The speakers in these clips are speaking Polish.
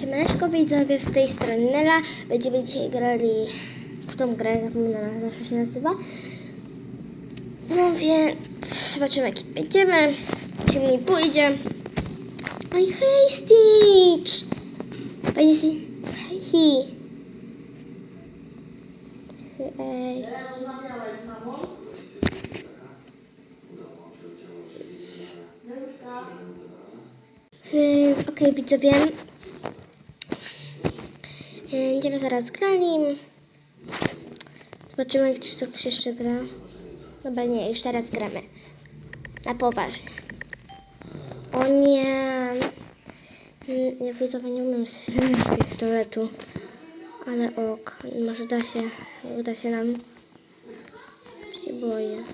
Siemaneczko widzowie, z tej strony Nela. Będziemy dzisiaj grali w tą grę, zapominam jak zawsze się nazywa. No więc zobaczymy jaki będziemy, czy mi pójdzie. Oj hej Stitch! Fajnie si... Hej. Hej. Okej, widzowie. Yy, Będziemy zaraz grali. Zobaczymy, czy to ktoś jeszcze gra. Dobra, nie, już teraz gramy. Na poważnie. O nie. Mm, Ja widzowie nie umiem strzelać z pistoletu. Ale ok, może da się, uda się nam. Się boję.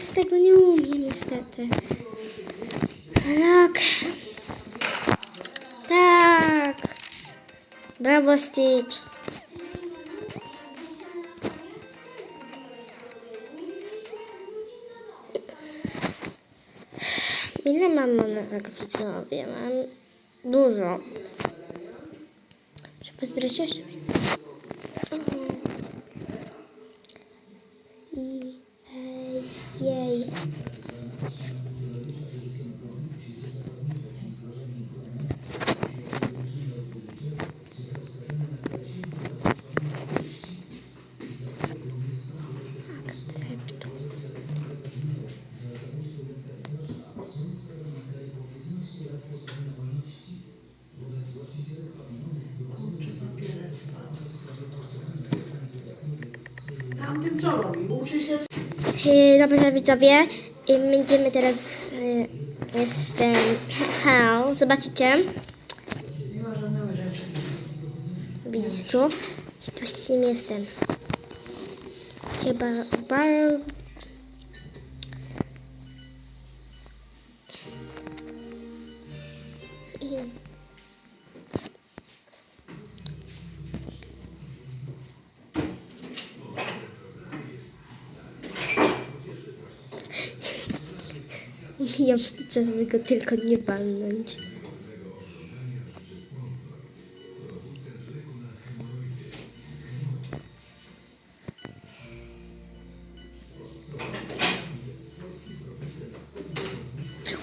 Z tego nie umiem niestety. Tak. Tak. Brawo, Stitch. Ile mam monetek widzowie? Mam dużo. Czy pozbierać jeszcze? I ej, jej. Akceptu. Tamtym co się Yy, Dobra, widzowie, yy, będziemy teraz yy, z tym hał, zobaczycie, widzicie tu, z tym jestem. Trzeba bardzo... Ja wstyczę, żeby go tylko nie walnąć.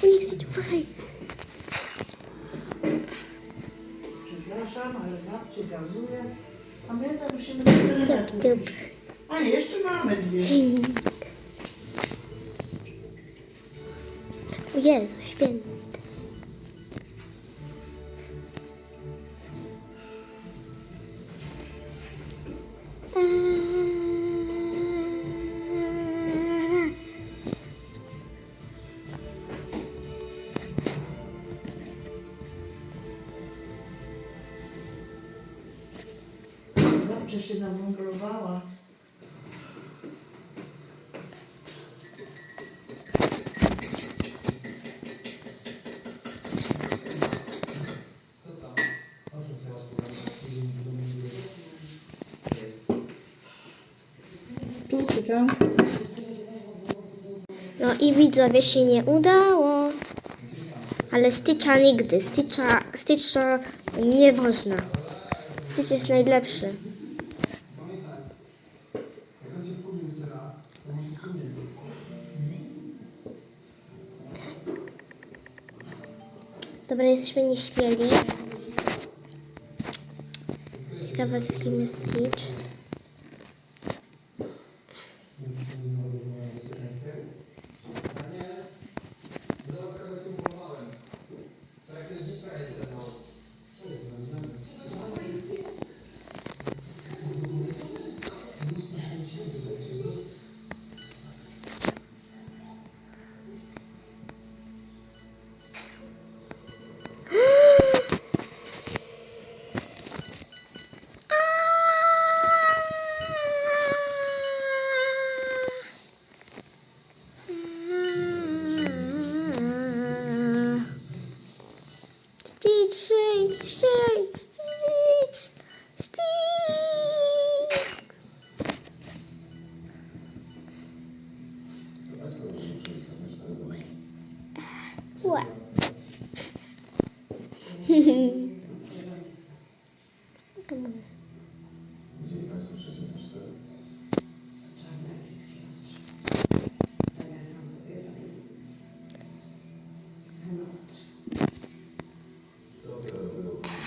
O nie, uważaj. Przepraszam, ale babcie gazuje. Pamiętam, musimy. Tup, tup. A jeszcze mamy dwie. Jezu, święty. Babcia się. No i widzowie się nie udało. Ale Stitcha nigdy. Stitcha, Stitch to nie można. Stitch jest najlepszy. Dobra, jesteśmy nieśmieli. Ciekawe, kim jest Stitch.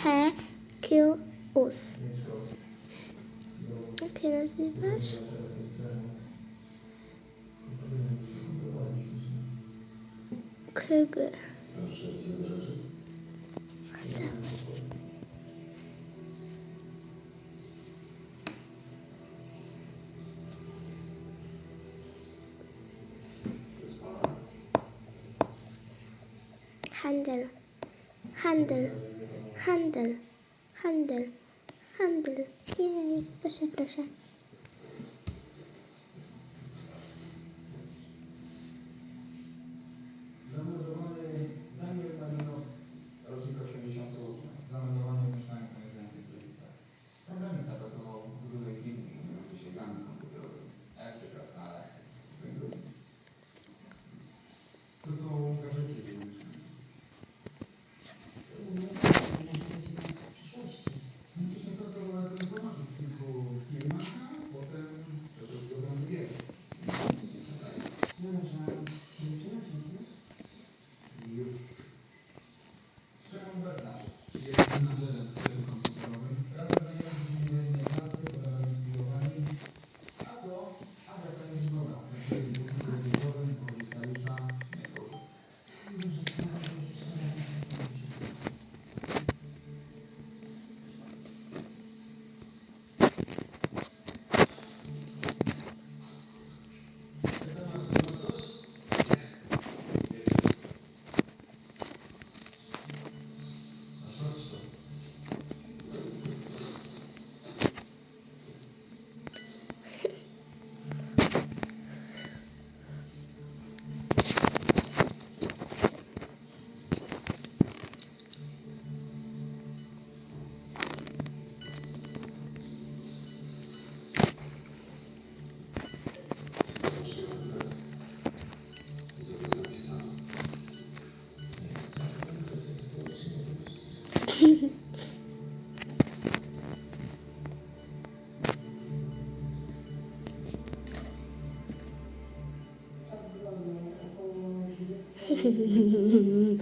Hackel os. Aqui nas embaixo. handle, handle, handle, handle. Jej, proszę, proszę. Jej.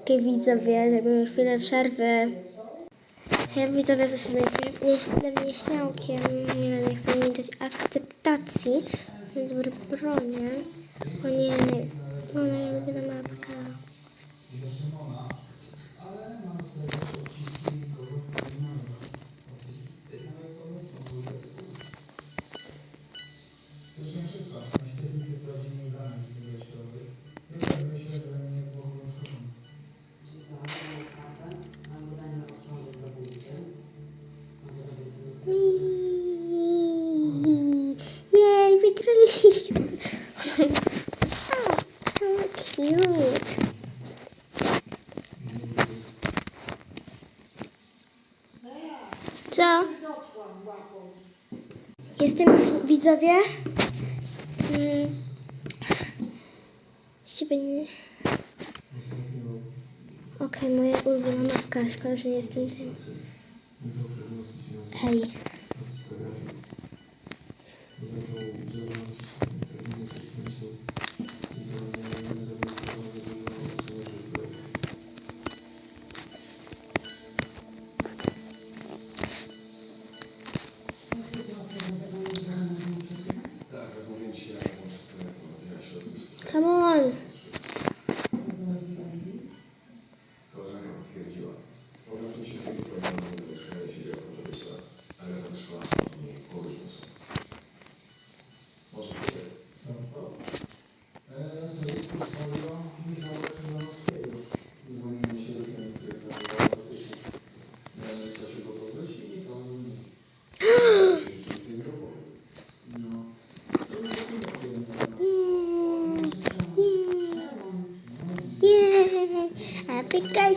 Okej, okay, widzowie, zrobimy chwilę przerwy. Hej, widzowie, z namięśniałkiem. Nie, nie chcę milczeć akceptacji. Dzień dobry, bronie. O nie, ona nie lubi na mapka. To już nie wszystko. cute. Co? Jestem już, widzowie. Hmm. Siebie nie... Okej, okay, moja ulubiona mapka. Szkoda, że jestem tym. Hej.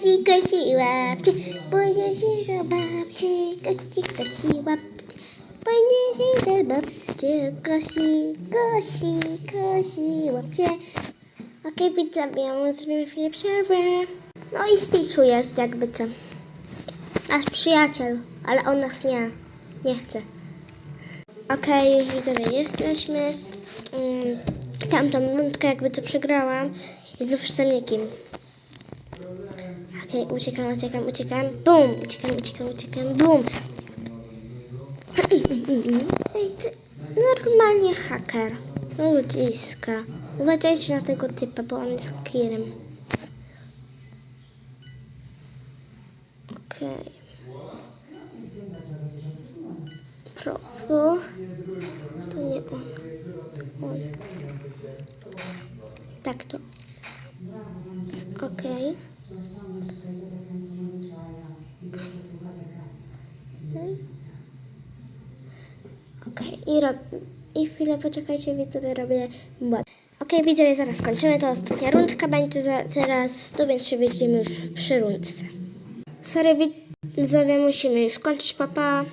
koci, koci łapci, pójdzie się do babci, koci, koci łapci, pójdzie się do babci, koci, koci, koci łapcie. Okej, okay, widzowie, zrobimy chwilę przerwy. No i Stitchu jest jakby co. Nasz przyjaciel, ale on nas nie, nie chce. Okej, okay, już widzowie, jesteśmy. Um, tamtą rundkę jakby co przegrałam. Znów z nikim. Okej, uciekam, uciekam, uciekam. Bum! Uciekam, uciekam, uciekam. Bum! Ej, ty, normalnie haker. Ludziska. Uważajcie na tego typa, bo on jest kirem. Okej. Profu. To nie on. on. Tak to. Okej. Osiągnąć tutaj tego sensu monitoria i proszę słuchać jak radzę. Okej. I rob... I chwilę poczekajcie, widzowie, robię błąd. Okej, widzowie, zaraz kończymy. To ostatnia rundka będzie za, teraz tu, więc się widzimy już przy rundce. Sorry, widzowie, musimy już kończyć, papa.